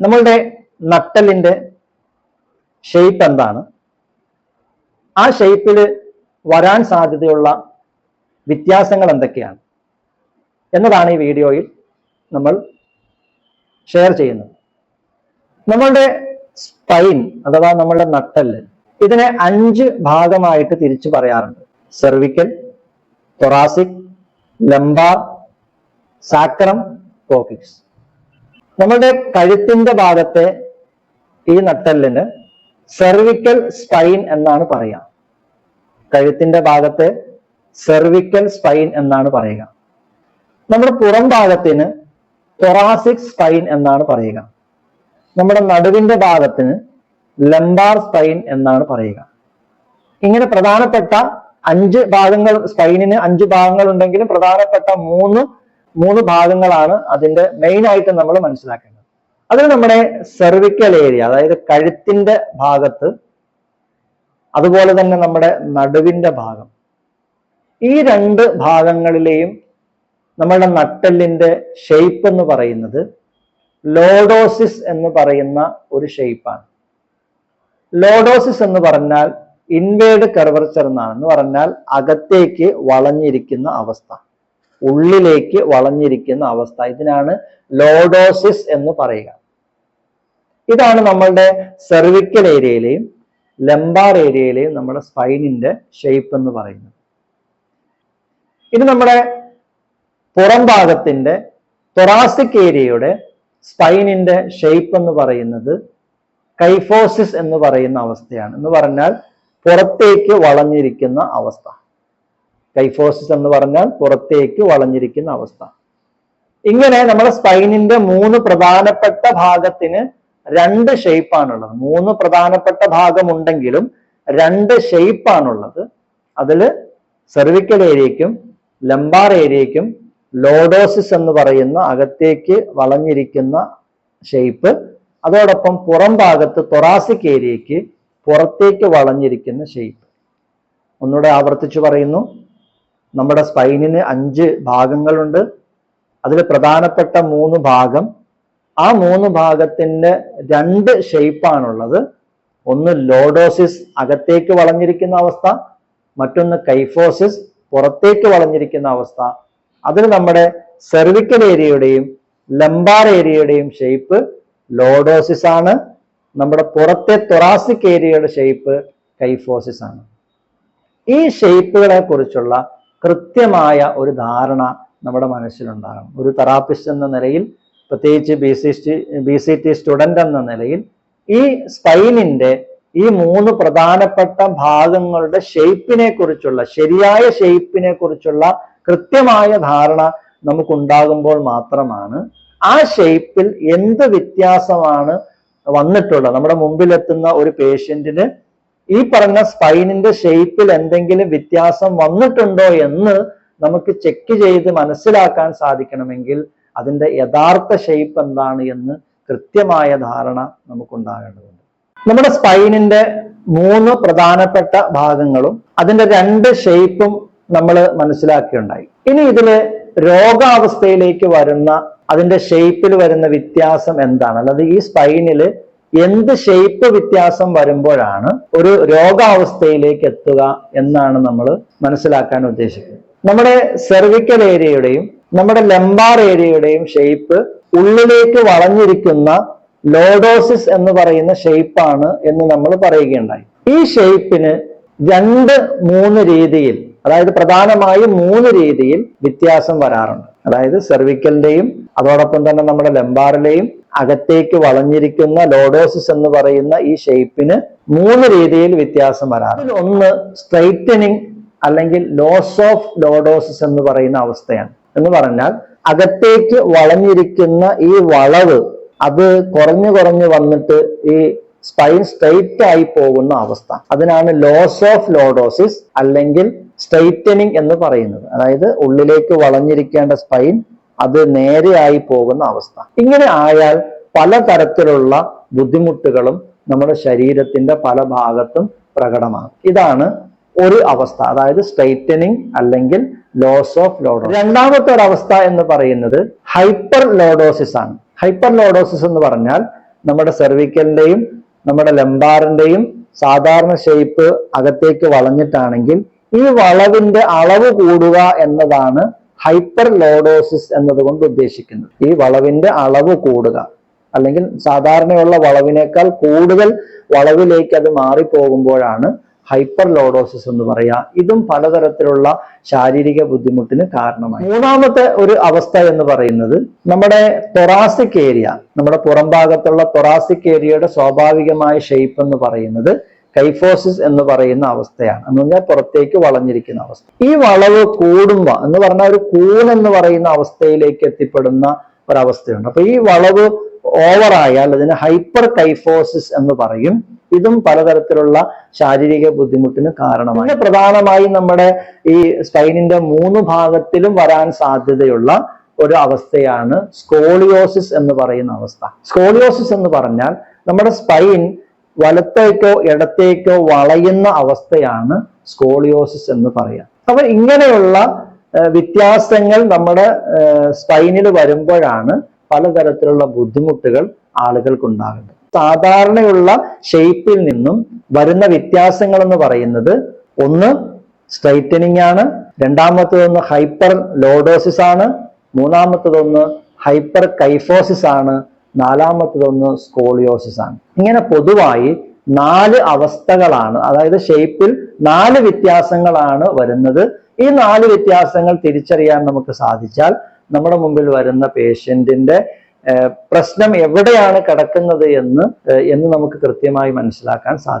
നമ്മളുടെ നട്ടലിന്റെ ഷേപ്പ് എന്താണ്? ആ ഷേപ്പിൽ വരാൻ സാധ്യതയുള്ള വ്യത്യാസങ്ങൾ എന്തൊക്കെയാണ്? എന്നതാണ് ഈ വീഡിയോയിൽ നമ്മൾ ഷെയർ ചെയ്യുന്നത്. നമ്മളുടെ സ്പൈൻ അഥവാ നമ്മളുടെ നട്ടൽ ഇതിനെ അഞ്ച് ഭാഗമായിട്ട് തിരിച്ചു പറയാറുണ്ട്. Cervical thoracic lumbar sacrum coccyx നമ്മളുടെ കഴുത്തിന്റെ ഭാഗത്തെ ഈ നട്ടലിന് സെർവിക്കൽ സ്പൈൻ എന്നാണ് പറയുക. കഴുത്തിന്റെ ഭാഗത്തെ സെർവിക്കൽ സ്പൈൻ എന്നാണ് പറയുക. നമ്മുടെ പുറം ഭാഗത്തിന് തൊറാസിക് സ്പൈൻ എന്നാണ് പറയുക. നമ്മുടെ നടുവിന്റെ ഭാഗത്തിന് ലംബാർ സ്പൈൻ എന്നാണ് പറയുക. ഇങ്ങനെ പ്രധാനപ്പെട്ട അഞ്ച് ഭാഗങ്ങൾ സ്പൈനിന് അഞ്ച് ഭാഗങ്ങൾ ഉണ്ടെങ്കിലും പ്രധാനപ്പെട്ട മൂന്ന് മൂന്ന് ഭാഗങ്ങളാണ് അതിന്റെ മെയിൻ ആയിട്ട് നമ്മൾ മനസ്സിലാക്കേണ്ടത്. അതിൽ നമ്മുടെ സെർവിക്കൽ ഏരിയ അതായത് കഴുത്തിന്റെ ഭാഗത്ത് അതുപോലെ തന്നെ നമ്മുടെ നടുവിന്റെ ഭാഗം. ഈ രണ്ട് ഭാഗങ്ങളിലെയും നമ്മളുടെ നട്ടെല്ലിന്റെ ഷേപ്പ് എന്ന് പറയുന്നത് ലോഡോസിസ് എന്ന് പറയുന്ന ഒരു ഷേപ്പാണ് ലോഡോസിസ് എന്ന് പറഞ്ഞാൽ ഇൻവേർഡ് കർവർച്ചർ എന്നാണ് എന്ന് പറഞ്ഞാൽ അകത്തേക്ക് വളഞ്ഞിരിക്കുന്ന അവസ്ഥ. ഉള്ളിലേക്ക് വളഞ്ഞിരിക്കുന്ന അവസ്ഥ. ഇതിനാണ് ലോഡോസിസ് എന്ന് പറയുക. ഇതാണ് നമ്മളുടെ സെർവിക്കൽ ഏരിയയിലെയും ലംബാർ ഏരിയയിലെയും നമ്മുടെ സ്പൈനിന്റെ ഷേപ്പ് എന്ന് പറയുന്നത്. ഇത് നമ്മുടെ പുറം ഭാഗത്തിന്റെ തൊറാസിക് ഏരിയയുടെ സ്പൈനിന്റെ ഷേപ്പ് എന്ന് പറയുന്നത് കൈഫോസിസ് എന്ന് പറയുന്ന അവസ്ഥയാണ്. എന്ന് പറഞ്ഞാൽ പുറത്തേക്ക് വളഞ്ഞിരിക്കുന്ന അവസ്ഥ. കൈഫോസിസ് എന്ന് പറഞ്ഞാൽ പുറത്തേക്ക് വളഞ്ഞിരിക്കുന്ന അവസ്ഥ. ഇങ്ങനെ നമ്മുടെ സ്പൈനിന്റെ മൂന്ന് പ്രധാനപ്പെട്ട ഭാഗത്തിന് രണ്ട് ഷെയ്പ്പാണുള്ളത് മൂന്ന് പ്രധാനപ്പെട്ട ഭാഗമുണ്ടെങ്കിലും രണ്ട് ഷെയ്പ്പാണുള്ളത് അതിൽ സെർവിക്കൽ ഏരിയയ്ക്കും ലംബാർ ഏരിയയ്ക്കും ലോഡോസിസ് എന്ന് പറയുന്ന അകത്തേക്ക് വളഞ്ഞിരിക്കുന്ന ഷെയ്പ്പ് അതോടൊപ്പം പുറം ഭാഗത്ത് തൊറാസിക് ഏരിയയ്ക്ക് പുറത്തേക്ക് വളഞ്ഞിരിക്കുന്ന ഷെയ്പ്പ് ഒന്നുകൂടെ ആവർത്തിച്ചു പറയുന്നു. നമ്മുടെ സ്പൈനിന് അഞ്ച് ഭാഗങ്ങളുണ്ട്. അതിൽ പ്രധാനപ്പെട്ട മൂന്ന് ഭാഗം. ആ മൂന്ന് ഭാഗത്തിന്റെ രണ്ട് ഷെയ്പ്പാണുള്ളത് ഒന്ന് ലോഡോസിസ് അകത്തേക്ക് വളഞ്ഞിരിക്കുന്ന അവസ്ഥ. മറ്റൊന്ന് കൈഫോസിസ് പുറത്തേക്ക് വളഞ്ഞിരിക്കുന്ന അവസ്ഥ. അതിൽ നമ്മുടെ സെർവിക്കൽ ഏരിയയുടെയും ലംബാർ ഏരിയയുടെയും ഷേപ്പ് ലോഡോസിസ് ആണ്. നമ്മുടെ പുറത്തെ തൊറാസിക് ഏരിയയുടെ ഷേപ്പ് കൈഫോസിസ് ആണ്. ഈ ഷേപ്പുകളെ കുറിച്ചുള്ള കൃത്യമായ ഒരു ധാരണ നമ്മുടെ മനസ്സിലുണ്ടാകണം. ഒരു തെറാപ്പിസ്റ്റ് എന്ന നിലയിൽ പ്രത്യേകിച്ച് B C B C T student എന്ന നിലയിൽ ഈ സ്പൈനിന്റെ ഈ മൂന്ന് പ്രധാനപ്പെട്ട ഭാഗങ്ങളുടെ ഷെയ്പ്പിനെ കുറിച്ചുള്ള ശരിയായ ഷെയ്പ്പിനെ കുറിച്ചുള്ള കൃത്യമായ ധാരണ നമുക്കുണ്ടാകുമ്പോൾ മാത്രമാണ് ആ ഷെയ്പ്പിൽ എന്ത് വ്യത്യാസമാണ് വന്നിട്ടുള്ളത്. നമ്മുടെ മുമ്പിലെത്തുന്ന ഒരു പേഷ്യന്റിന് ഈ പറഞ്ഞ സ്പൈനിന്റെ ഷേപ്പിൽ എന്തെങ്കിലും വ്യത്യാസം വന്നിട്ടുണ്ടോ എന്ന് നമുക്ക് ചെക്ക് ചെയ്ത് മനസ്സിലാക്കാൻ സാധിക്കണമെങ്കിൽ അതിന്റെ യഥാർത്ഥ ഷേപ്പ് എന്താണ് എന്ന് കൃത്യമായ ധാരണ നമുക്കുണ്ടാകേണ്ടതുണ്ട്. നമ്മുടെ സ്പൈനിന്റെ മൂന്ന് പ്രധാനപ്പെട്ട ഭാഗങ്ങളും അതിന്റെ രണ്ട് ഷേപ്പും നമ്മൾ മനസ്സിലാക്കിയുണ്ടായി. ഇനി ഇതിൽ രോഗാവസ്ഥയിലേക്ക് വരുന്ന അതിന്റെ ഷേപ്പിൽ വരുന്ന വ്യത്യാസം എന്താണ്? അല്ലാതെ ഈ സ്പൈനിൽ എന്ത് ഷേപ്പ് വ്യത്യാസം വരുമ്പോഴാണ് ഒരു രോഗാവസ്ഥയിലേക്ക് എത്തുക എന്നാണ് നമ്മൾ മനസ്സിലാക്കാൻ ഉദ്ദേശിക്കുന്നത്. നമ്മുടെ സെർവിക്കൽ ഏരിയയുടെയും നമ്മുടെ ലംബാർ ഏരിയയുടെയും ഷേപ്പ് ഉള്ളിലേക്ക് വളഞ്ഞിരിക്കുന്ന ലോഡോസിസ് എന്ന് പറയുന്ന ഷേപ്പാണ് എന്ന് നമ്മൾ പറയുകയുണ്ടായി. ഈ ഷേപ്പിന് രണ്ട് മൂന്ന് രീതിയിൽ അതായത് പ്രധാനമായും മൂന്ന് രീതിയിൽ വ്യത്യാസം വരാറുണ്ട്. അതായത് സെർവിക്കലിന്റെയും അതോടൊപ്പം തന്നെ നമ്മുടെ ലംബാറിലെയും അകത്തേക്ക് വളഞ്ഞിരിക്കുന്ന ലോഡോസിസ് എന്ന് പറയുന്ന ഈ ഷേപ്പിന് മൂന്ന് രീതിയിൽ വ്യത്യാസം വരാറ്. ഒന്ന് സ്ട്രൈറ്റനിങ് അല്ലെങ്കിൽ ലോസ് ഓഫ് ലോഡോസിസ് എന്ന് പറയുന്ന അവസ്ഥയാണ്. എന്ന് പറഞ്ഞാൽ അകത്തേക്ക് വളഞ്ഞിരിക്കുന്ന ഈ വളവ് അത് കുറഞ്ഞു കുറഞ്ഞു വന്നിട്ട് ഈ സ്പൈൻ സ്ട്രൈറ്റ് ആയി പോകുന്ന അവസ്ഥ. അതിനാണ് ലോസ് ഓഫ് ലോഡോസിസ് അല്ലെങ്കിൽ സ്ട്രൈറ്റനിങ് എന്ന് പറയുന്നത്. അതായത് ഉള്ളിലേക്ക് വളഞ്ഞിരിക്കേണ്ട സ്പൈൻ അത് നേരെയായി പോകുന്ന അവസ്ഥ. ഇങ്ങനെ ആയാൽ പലതരത്തിലുള്ള ബുദ്ധിമുട്ടുകളും നമ്മുടെ ശരീരത്തിന്റെ പല ഭാഗത്തും പ്രകടമാകും. ഇതാണ് ഒരു അവസ്ഥ. അതായത് സ്ട്രൈറ്റനിങ് അല്ലെങ്കിൽ ലോസ് ഓഫ് ലോഡോസ് രണ്ടാമത്തെ ഒരു അവസ്ഥ എന്ന് പറയുന്നത് ഹൈപ്പർ ലോഡോസിസ് ആണ്. ഹൈപ്പർ ലോഡോസിസ് എന്ന് പറഞ്ഞാൽ നമ്മുടെ സെർവിക്കലിന്റെയും നമ്മുടെ ലംബാറിന്റെയും സാധാരണ ഷേപ്പ് അകത്തേക്ക് വളഞ്ഞിട്ടാണെങ്കിൽ ഈ വളവിന്റെ അളവ് കൂടുക എന്നതാണ് ഹൈപ്പർ ലോഡോസിസ് എന്നതുകൊണ്ട് ഉദ്ദേശിക്കുന്നത്. ഈ വളവിന്റെ അളവ് കൂടുക. അല്ലെങ്കിൽ സാധാരണയുള്ള വളവിനേക്കാൾ കൂടുതൽ വളവിലേക്ക് അത് മാറിപ്പോകുമ്പോഴാണ് ഹൈപ്പർ ലോഡോസിസ് എന്ന് പറയാ ഇതും പലതരത്തിലുള്ള ശാരീരിക ബുദ്ധിമുട്ടിന് കാരണമായി. മൂന്നാമത്തെ ഒരു അവസ്ഥ എന്ന് പറയുന്നത് നമ്മുടെ തൊറാസിക് ഏരിയ നമ്മുടെ പുറംഭാഗത്തുള്ള തൊറാസിക് ഏരിയയുടെ സ്വാഭാവികമായ ഷേപ്പ് എന്ന് പറയുന്നത് കൈഫോസിസ് എന്ന് പറയുന്ന അവസ്ഥയാണ്. എന്ന് പറഞ്ഞാൽ പുറത്തേക്ക് വളഞ്ഞിരിക്കുന്ന അവസ്ഥ. ഈ വളവ് കൂടുമ്പോ എന്ന് പറഞ്ഞാൽ ഒരു കൂൺ എന്ന് പറയുന്ന അവസ്ഥയിലേക്ക് എത്തിപ്പെടുന്ന ഒരവസ്ഥയുണ്ട്. അപ്പൊ ഈ വളവ് ഓവർ ആയാൽ അതിന് ഹൈപ്പർ കൈഫോസിസ് എന്ന് പറയും. ഇതും പലതരത്തിലുള്ള ശാരീരിക ബുദ്ധിമുട്ടിന് കാരണമാണ് പ്രധാനമായും നമ്മുടെ ഈ സ്പൈനിന്റെ മൂന്ന് ഭാഗത്തിലും വരാൻ സാധ്യതയുള്ള ഒരു അവസ്ഥയാണ് സ്കോളിയോസിസ് എന്ന് പറയുന്ന അവസ്ഥ. സ്കോളിയോസിസ് എന്ന് പറഞ്ഞാൽ നമ്മുടെ സ്പൈൻ വലത്തേക്കോ ഇടത്തേക്കോ വളയുന്ന അവസ്ഥയാണ് സ്കോളിയോസിസ് എന്ന് പറയാം. അപ്പൊ ഇങ്ങനെയുള്ള വ്യത്യാസങ്ങൾ നമ്മുടെ സ്പൈനിൽ വരുമ്പോഴാണ് പലതരത്തിലുള്ള ബുദ്ധിമുട്ടുകൾ ആളുകൾക്കുണ്ടാകുന്നത്. സാധാരണയുള്ള ഷേപ്പിൽ നിന്നും വരുന്ന വ്യത്യാസങ്ങൾ എന്ന് പറയുന്നത് ഒന്ന് സ്ട്രൈറ്റനിങ് ആണ്. രണ്ടാമത്തതൊന്ന് ഹൈപ്പർ ലോഡോസിസ് ആണ്. മൂന്നാമത്തതൊന്ന് ഹൈപ്പർ കൈഫോസിസ് ആണ്. നാലാമത്തതൊന്ന് സ്കോളിയോസിസ് ആണ് ഇങ്ങനെ പൊതുവായി നാല് അവസ്ഥകളാണ് അതായത് ഷേപ്പിൽ നാല് വ്യത്യാസങ്ങളാണ് വരുന്നത്. ഈ നാല് വ്യത്യാസങ്ങൾ തിരിച്ചറിയാൻ നമുക്ക് സാധിച്ചാൽ നമ്മുടെ മുമ്പിൽ വരുന്ന പേഷ്യന്റിന്റെ പ്രശ്നം എവിടെയാണ് കിടക്കുന്നത് എന്ന് എന്ന് നമുക്ക് കൃത്യമായി മനസ്സിലാക്കാൻ സാധിക്കും.